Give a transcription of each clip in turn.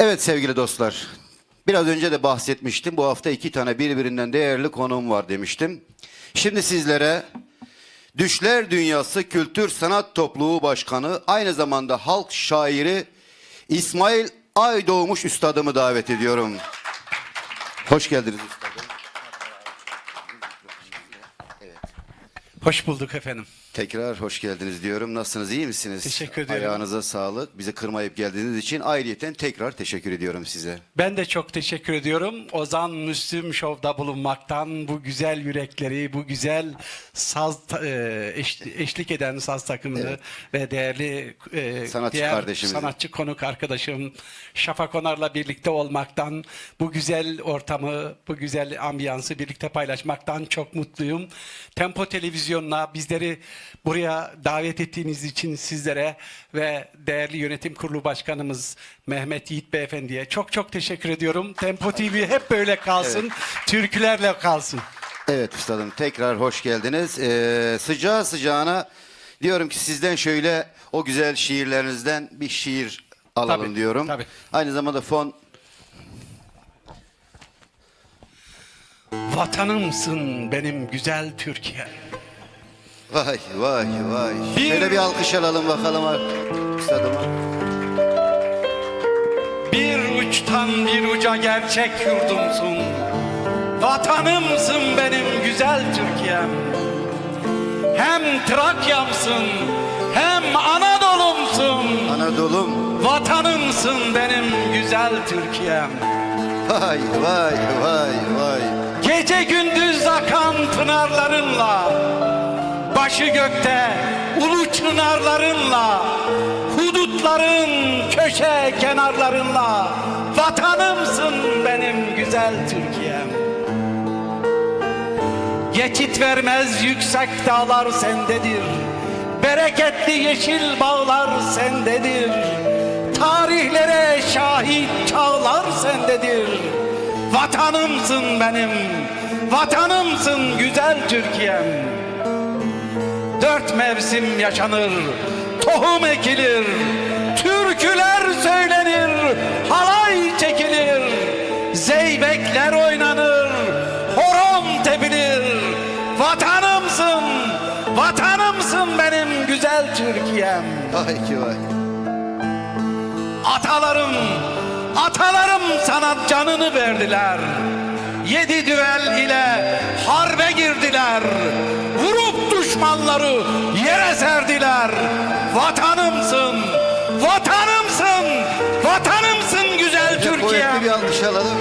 Evet sevgili dostlar. Biraz önce de bahsetmiştim. Bu hafta iki tane birbirinden değerli konuğum var demiştim. Şimdi sizlere Düşler Dünyası Kültür Sanat Topluluğu Başkanı, aynı zamanda halk şairi İsmail Aydoğmuş Üstadımı davet ediyorum. Hoş geldiniz üstadım. Hoş bulduk efendim. Tekrar hoş geldiniz diyorum. Nasılsınız? iyi misiniz? Teşekkür ederim. Ayağınıza sağlık. Bizi kırmayıp geldiğiniz için ayrıyeten tekrar teşekkür ediyorum size. Ben de çok teşekkür ediyorum. Ozan Müslüm Show'da bulunmaktan bu güzel yürekleri, bu güzel saz e, eş- eşlik eden saz takımını ve değerli e, Sanatçı diğer sanatçı konuk arkadaşım Şafak Onar'la birlikte olmaktan, bu güzel ortamı, bu güzel ambiyansı birlikte paylaşmaktan çok mutluyum. Tempo Televizyonu'na bizleri buraya davet ettiğiniz için sizlere ve değerli yönetim kurulu başkanımız Mehmet Yiğit Beyefendi'ye çok çok teşekkür ediyorum. Tempo TV hep böyle kalsın, türkülerle kalsın. Evet üstadım tekrar hoş geldiniz. Ee, sıcağı sıcağına diyorum ki sizden şöyle o güzel şiirlerinizden bir şiir alalım Tabii, diyorum. tabii. Aynı zamanda fon Vatanımsın benim güzel Türkiye. Vay vay vay. Bir- Şöyle bir alkış alalım bakalım üstadıma. Bir uçtan bir uca gerçek yurdumsun. Vatanımsın benim güzel Türkiye'm. Hem Trakya'msın hem Anadolu'msun. Anadolu'm Vatanımsın benim güzel Türkiye'm. vay vay vay vay. Gece gündüz akan pınarlarınla Başı gökte ulu çınarlarınla Hudutların köşe kenarlarınla Vatanımsın benim güzel Türkiye'm. Geçit vermez yüksek dağlar sendedir Bereketli yeşil bağlar sendedir. Tarihlere şahit çağlar sendedir. Vatanımsın benim Vatanımsın güzel Türkiye'm Dört mevsim yaşanır Tohum ekilir Türküler söylenir Halay çekilir Zeybekler oynanır Horon tepilir Vatanımsın Vatanımsın benim güzel Türkiye'm Vay ki vay. Atalarım, atalarım sana canını verdiler. Yedi düel ile harbe girdiler. Vurup düşmanları yere serdiler. Vatanımsın, vatanımsın, vatanımsın güzel Kuvvetli Türkiye. bir alkış alalım.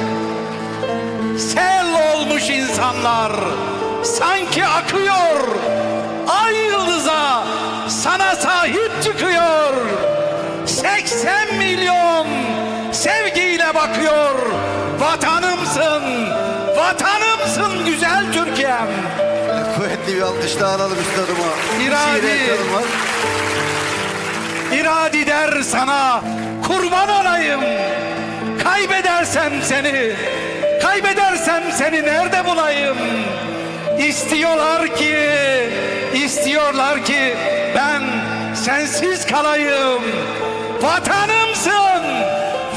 Sel olmuş insanlar sanki akıyor. Ay yıldıza sana sahip çıkıyor. 80 milyon sevgiyle bakıyor. Vatanımsın, vatanımsın güzel Türkiye'm. Kuvvetli bir alkış daha alalım üstadıma. İradi. İradi der sana kurban olayım. Kaybedersem seni, kaybedersem seni nerede bulayım? İstiyorlar ki, istiyorlar ki ben sensiz kalayım. Vatanımsın,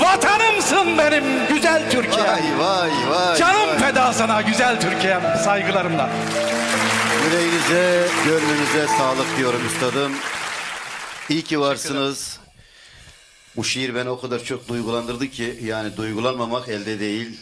vatanımsın benim güzel Türkiye'm. Vay vay vay. Canım feda sana güzel Türkiye'm saygılarımla. Yüreğinize, gönlünüze sağlık diyorum üstadım. İyi ki varsınız. Bu şiir beni o kadar çok duygulandırdı ki yani duygulanmamak elde değil.